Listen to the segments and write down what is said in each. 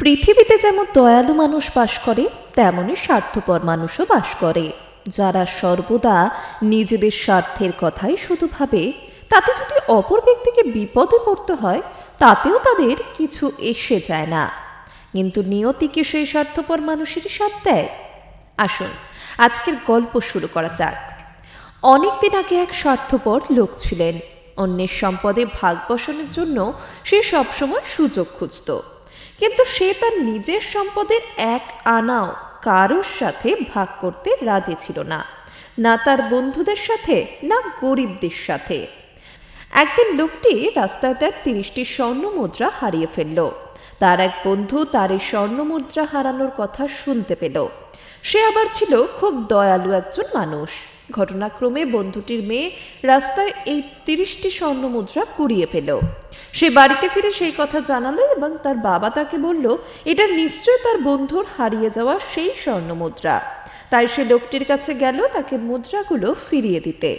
পৃথিবীতে যেমন দয়ালু মানুষ বাস করে তেমনই স্বার্থপর মানুষও বাস করে। যারা সর্বদা নিজেদের স্বার্থের কথাই শুধু ভাবে, তাতে যদি অপর ব্যক্তিকে বিপদে পড়তে হয়, তাতেও তাদের কিছু এসে যায় না। কিন্তু নিয়তিকে সেই স্বার্থপর মানুষেরই সাথ দেয়? আসুন, আজকের গল্প শুরু করা যাক। অনেকদিন আগে এক স্বার্থপর লোক ছিলেন। অন্যের সম্পদে ভাগ বসানোর জন্য সে সবসময় সুযোগ খুঁজত। কিন্তু সে তার নিজের সম্পদের এক আনাও কারোর সাথে ভাগ করতে রাজি ছিল না। না তার বন্ধুদের সাথে, না গরিবদের সাথে। একদিন লোকটি রাস্তায় তার তিরিশটি স্বর্ণ মুদ্রা হারিয়ে ফেলল। তার এক বন্ধু তার এই স্বর্ণ মুদ্রা হারানোর কথা শুনতে পেল। সে আবার ছিল খুব দয়ালু একজন মানুষ। ঘটনাক্রমে বন্ধুটির মেয়ে রাস্তায় এই তিরিশটি স্বর্ণ মুদ্রা কুড়িয়ে পেল। সে বাড়িতে ফিরে সেই কথা জানালো এবং তার বাবা তাকে বলল, এটা নিশ্চয় তার বন্ধুর হারিয়ে যাওয়া সেই স্বর্ণ মুদ্রা। তাই সে লোকটির কাছে গেল তাকে মুদ্রাগুলো ফিরিয়ে দিতে।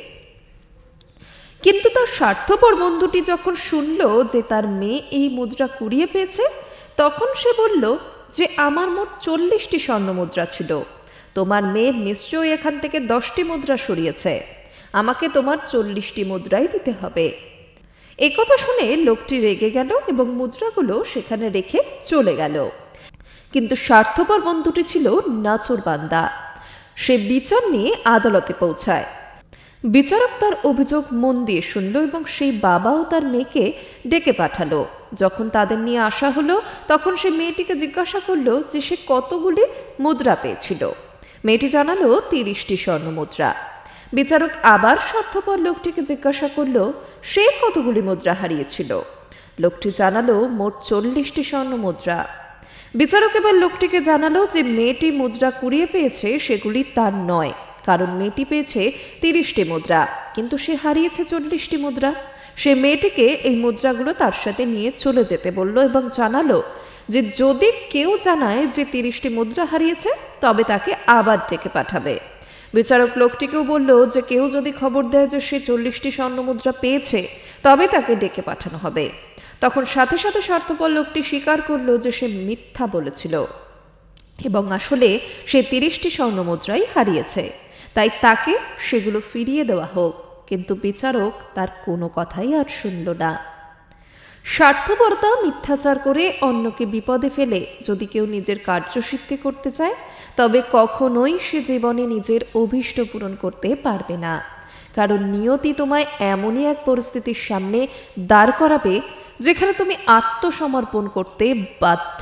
কিন্তু তার স্বার্থপর বন্ধুটি যখন শুনল যে তার মেয়ে এই মুদ্রা কুড়িয়ে পেয়েছে, তখন সে বলল যে আমার মোট চল্লিশটি স্বর্ণ মুদ্রা ছিল। তোমার মেয়ে নিশ্চয়ই এখান থেকে দশটি মুদ্রা সরিয়েছে। আমাকে তোমার চল্লিশটি মুদ্রাই দিতে হবে। একথা শুনে লোকটি রেগে গেল এবং মুদ্রাগুলো সেখানে রেখে চলে গেল। কিন্তু স্বার্থপর বন্ধুটি ছিল নাচুর বান্দা। সে বিচার নিয়ে আদালতে পৌঁছায়। বিচারক তার অভিযোগ মন দিয়ে শুনল এবং সেই বাবা ও তার মেয়েকে ডেকে পাঠালো। যখন তাদের নিয়ে আসা হলো, তখন সে মেয়েটিকে জিজ্ঞাসা করল যে সে কতগুলি মুদ্রা পেয়েছিল। মেয়েটি জানালো, তিরিশটি স্বর্ণ মুদ্রা। বিচারক আবার স্বার্থপর লোকটিকে জিজ্ঞাসা করল, সে কতগুলি মুদ্রা হারিয়েছিল? লোকটি জানালো, মোট চল্লিশটি স্বর্ণ মুদ্রা। বিচারক এবার লোকটিকে জানালো যে মেয়েটি মুদ্রা কুড়িয়ে পেয়েছে, সেগুলি তার নয়, কারণ মেয়েটি পেয়েছে তিরিশটি মুদ্রা, কিন্তু সে হারিয়েছে চল্লিশটি মুদ্রা। সে মেয়েটিকে এই মুদ্রাগুলো তার সাথে নিয়ে চলে যেতে বলল এবং জানালো যে যদি কেউ জানায় যে তিরিশটি মুদ্রা হারিয়েছে, তবে তাকে আবার ডেকে পাঠাবে। বিচারক লোকটিকেও বলল যে কেউ যদি খবর দেয় যে সে চল্লিশটি স্বর্ণ মুদ্রা পেয়েছে, তবে তাকে ডেকে পাঠানো হবে। তখন সাথে সাথে স্বার্থপর লোকটি স্বীকার করল যে সে মিথ্যা বলেছিল এবং আসলে সে তিরিশটি স্বর্ণ মুদ্রাই হারিয়েছে। তাই তাকে সেগুলো ফিরিয়ে দেওয়া হোক। কিন্তু বিচারক তার কোনো কথাই আর শুনল না। স্বার্থপরতা, মিথ্যাচার করে অন্যকে বিপদে ফেলে যদি কেউ নিজের কার্যসিদ্ধি করতে চায়, তবে কখনোই সে জীবনে নিজের অভীষ্ট পূরণ করতে পারবে না। কারণ নিয়তি তোমায় এমনই এক পরিস্থিতির সামনে দাঁড় করাবে, যেখানে তুমি আত্মসমর্পণ করতে বাধ্য।